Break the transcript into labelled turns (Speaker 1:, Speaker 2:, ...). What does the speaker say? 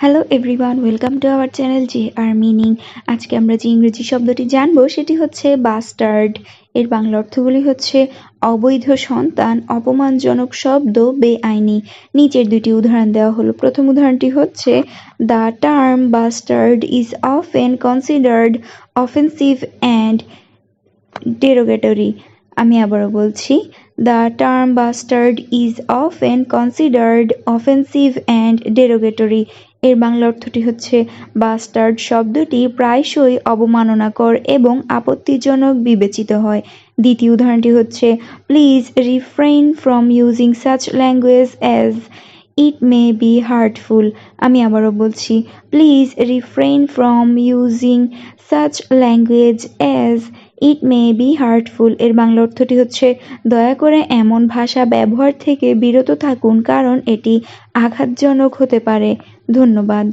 Speaker 1: Hello everyone welcome to our channel J R meaning আজকে আমরা যে ইংরেজি শব্দটি জানব, সেটি হচ্ছে বাস্টার্ড এর বাংলা অর্থগুলি হচ্ছে অবৈধ সন্তান, অপমানজনক শব্দ, বেআইনি। নিচের দুটি উদাহরণ দেওয়া হলো। প্রথম উদাহরণটি হচ্ছে the term bastard is of often considered offensive and derogatory আমি আবারও বলছি the term bastard is of often considered offensive and derogatory এর বাংলা অর্থটি হচ্ছে, বাস্টার্ড শব্দটি প্রায়শই অবমাননাকর এবং আপত্তিজনক বিবেচিত হয়। দ্বিতীয় উদাহরণটি হচ্ছে, please refrain from using such language as it may be hurtful. আমি আবারও বলছি, please refrain from using such language as it may be hurtful. এর বাংলা অর্থটি হচ্ছে, দয়া করে এমন ভাষা ব্যবহার থেকে বিরত থাকুন কারণ এটি আঘাতজনক হতে পারে। ধন্যবাদ।